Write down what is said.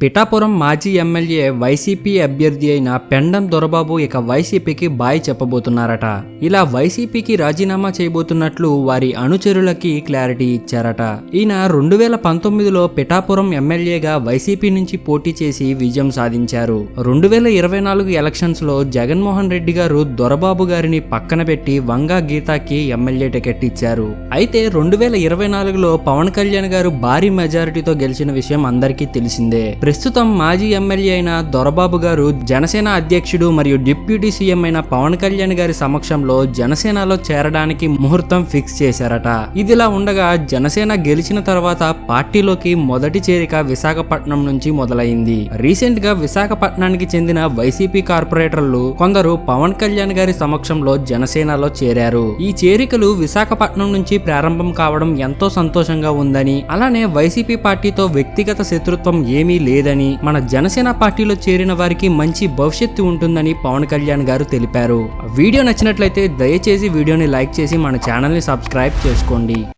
పిఠాపురం మాజీ MLA YCP అభ్యర్థి అయిన పెండం దొరబాబు ఇక వైసీపీకి బాయ్ చెప్పబోతున్నారట. ఇలా వైసీపీకి రాజీనామా చేయబోతున్నట్లు వారి అనుచరులకి క్లారిటీ ఇచ్చారట. ఈయన రెండు వేల పంతొమ్మిదిలో పిఠాపురం ఎమ్మెల్యేగా వైసీపీ నుంచి పోటీ చేసి విజయం సాధించారు. రెండు వేల ఇరవై నాలుగు ఎలక్షన్స్లో జగన్మోహన్ రెడ్డి గారు దొరబాబు గారిని పక్కన పెట్టి వంగా గీతాకి ఎమ్మెల్యే టికెట్ ఇచ్చారు. అయితే రెండు వేల ఇరవై నాలుగులో పవన్ కళ్యాణ్ గారు భారీ మెజారిటీతో గెలిచిన విషయం అందరికీ తెలిసిందే. ప్రస్తుతం మాజీ ఎమ్మెల్యే అయిన దొరబాబు గారు జనసేన అధ్యక్షుడు మరియు డిప్యూటీ సీఎం అయిన పవన్ కళ్యాణ్ గారి సమక్షంలో జనసేనలో చేరడానికి ముహూర్తం ఫిక్స్ చేశారట. ఇదిలా ఉండగా జనసేన గెలిచిన తర్వాత పార్టీలోకి మొదటి చేరిక విశాఖపట్నం నుంచి మొదలైంది. రీసెంట్గా విశాఖపట్నానికి చెందిన వైసీపీ కార్పొరేటర్లు కొందరు పవన్ కళ్యాణ్ గారి సమక్షంలో జనసేనలో చేరారు. ఈ చేరికలు విశాఖపట్నం నుంచి ప్రారంభం కావడం ఎంతో సంతోషంగా ఉందని అలానే వైసీపీ పార్టీతో వ్యక్తిగత శత్రుత్వం ఏమీ లేదు లేదని మన జనసేన పార్టీలో చేరిన వారికి మంచి భవిష్యత్తు ఉంటుందని పవన్ కళ్యాణ్ గారు తెలిపారు. వీడియో నచ్చినట్లయితే దయచేసి వీడియోని లైక్ చేసి మన ఛానల్ని సబ్స్క్రైబ్ చేసుకోండి.